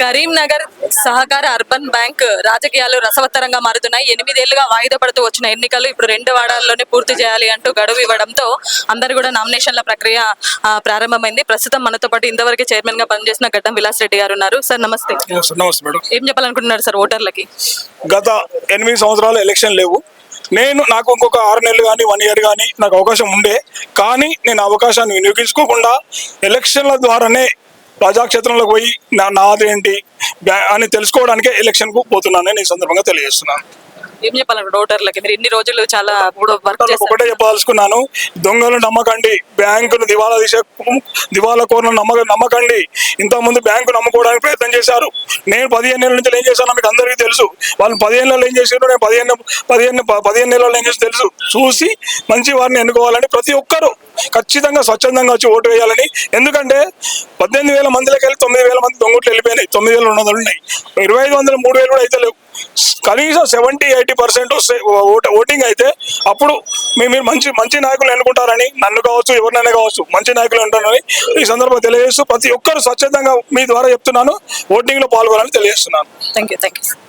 Karimnagar సహకార urban bank రాజకీయాలు రసవత్తరంగా మారుతున్నాయి. ఎనిమిదేళ్ళుగా వాయిదా పడుతూ వచ్చిన ఎన్నికలు ఇప్పుడు రెండు వారాల్లోనే పూర్తి చేయాలి అంటూ గడువు ఇవ్వడంతో అందరు కూడా నామినేషన్ల ప్రక్రియ ప్రారంభమైంది. ప్రస్తుతం మనతో పాటు ఇంతవరకు చైర్మన్గా పనిచేసిన గడ్డం విలాస్ రెడ్డి గారు ఉన్నారు. సార్ నమస్తే. నమస్తే మేడం. ఏం చెప్పాలనుకుంటున్నారు సార్ ఓటర్లకి? గత ఎనిమిది సంవత్సరాలు ఎలక్షన్ లేవు. నేను నాకు ఇంకొక ఆరు నెలలు కానీ వన్ ఇయర్ కానీ నాకు అవకాశం ఉండే. కానీ నేను అవకాశాన్ని వినియోగించుకోకుండా ఎలక్షన్ల ద్వారానే ప్రజాక్షేత్రంలోకి పోయి నా నాదేంటి అని తెలుసుకోవడానికే ఎలక్షన్కు పోతున్నానని ఈ సందర్భంగా తెలియజేస్తున్నాను. ఏం చెప్పాలనుకుంటున్నారు ఓటర్లకి? మీరు ఇన్ని రోజులు చాలా వర్క్ ఒకటే చెప్పదలుచుకున్నాను దొంగలు నమ్మకండి. బ్యాంకును దివాలా తీసే దివాలా కోరను నమ్మక నమ్మకండి. ఇంతకుముందు బ్యాంకు నమ్ముకోవడానికి ప్రయత్నం చేశారు. నేను పదిహేను నెలల నుంచి ఏం చేశానో మీకు అందరికీ తెలుసు. వాళ్ళు పదిహేను నెలలు ఏం చేశారు నేను పదిహేను పదిహేను పదిహేను నెలలు ఏం చేసి తెలుసు. చూసి మంచి వారిని ఎన్నుకోవాలని ప్రతి ఒక్కరూ ఖచ్చితంగా స్వచ్ఛందంగా వచ్చి ఓటు వేయాలని. ఎందుకంటే పద్దెనిమిది వేల మందిలోకి వెళ్ళి తొమ్మిది వేల మంది దొంగట్లు వెళ్ళిపోయినాయి. తొమ్మిది వేల రెండు వందలు ఉన్నాయి. ఇరవై ఐదు వందలు మూడు వేలు కూడా అయితే లేవు. కనీసం సెవెంటీ ఎయిటీ పర్సెంట్ ఓటింగ్ అయితే అప్పుడు మీరు మంచి మంచి నాయకులు ఎన్నుకుంటారని నన్ను కావచ్చు ఎవరినైనా కావచ్చు మంచి నాయకులు ఉంటారని ఈ సందర్భంగా తెలియజేస్తూ ప్రతి ఒక్కరు స్వచ్ఛందంగా మీ ద్వారా చెప్తున్నాను. ఓటింగ్లో పాల్గొనాలని తెలియజేస్తున్నాను. Thank you thank you